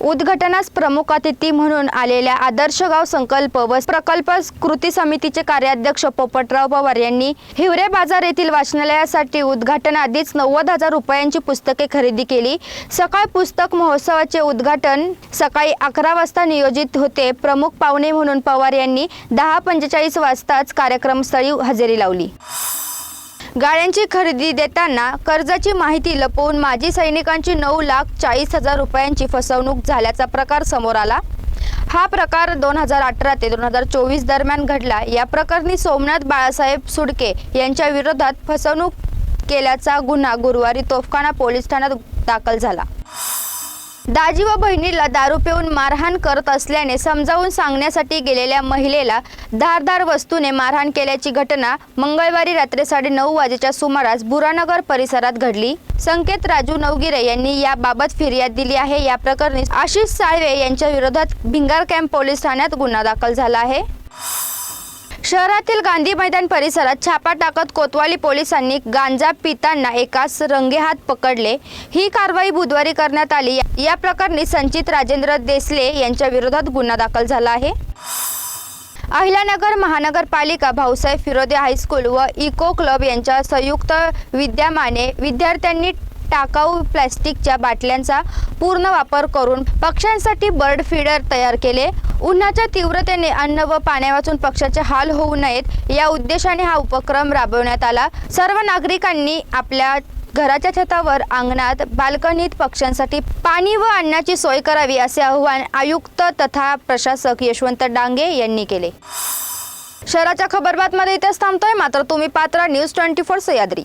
उद्घाटनास प्रमुख अतिथी म्हणून आलेल्या आदर्श गाव संकल्प व प्रकल्प कृती समितीचे कार्याध्यक्ष पोपटराव पवार यांनी हिवरे बाजार येथील वाचनालयासाठी उद्घाटनाआधीच नव्वद हजार रुपयांची पुस्तके खरेदी केली. सकाळ पुस्तक महोत्सवाचे उद्घाटन सकाळी अकरा वाजता नियोजित होते. प्रमुख पाहुणे म्हणून पवार यांनी दहा पंचेचाळीस वाजताच कार्यक्रमस्थळी हजेरी लावली. गाड्यांची खरेदी देताना कर्जाची माहिती लपवून माजी सैनिकांची नऊ लाख चाळीस हजार रुपयांची फसवणूक झाल्याचा प्रकार समोर आला. हा प्रकार दोन हजार अठरा ते दोन हजार चोवीस दरम्यान घडला. या प्रकरणी सोमनाथ बाळासाहेब सुडके यांच्या विरोधात फसवणूक केल्याचा गुन्हा गुरुवारी तोफखाना पोलीस ठाण्यात दाखल झाला. दाजी व बहिणीला दारू पिऊन मारहाण करत असल्याने समजावून सांगण्यासाठी गेलेल्या महिलेला धारदार वस्तूने मारहाण केल्याची घटना मंगळवारी रात्री साडेनऊ वाजेच्या सुमारास बुरानगर परिसरात घडली. संकेत राजू नवगिरे यांनी याबाबत फिर्याद दिली आहे. या प्रकरणी आशिष साळवे यांच्या विरोधात भिंगार कॅम्प पोलीस ठाण्यात गुन्हा दाखल झाला आहे. शहरातील गांधी मैदान परिसरात छापा टाकत कोतवाली पोलिसांनी गांजा पिताना एकास रंगेहात पकडले. ही कारवाई बुधवारी करण्यात आली. या प्रकरणी संचित राजेंद्र देसले यांच्या विरोधात गुन्हा दाखल झाला आहे. अहिल्यानगर महानगरपालिका भाऊसाहेब फिरोदे हायस्कूल व इको क्लब यांच्या संयुक्त विद्यमाने विद्यार्थ्यांनी टाकाऊ प्लॅस्टिकच्या बाटल्यांचा पूर्ण वापर करून पक्ष्यांसाठी बर्ड फीडर तयार केले. उन्हाच्या तीव्रतेने अन्न व पाण्यावाचून पक्षाचे हाल होऊ नयेत या उद्देशाने हा उपक्रम राबवण्यात आला. सर्व नागरिकांनी आपल्या घराच्या छतावर अंगणात बाल्कनीत पक्ष्यांसाठी पाणी व अन्नाची सोय करावी असे आवाहन आयुक्त तथा प्रशासक यशवंत डांगे यांनी केले. शहराच्या खबरबातमध्ये इथेच थांबतोय. मात्र तुम्ही पात्र न्यूज ट्वेंटी फोर सह्याद्री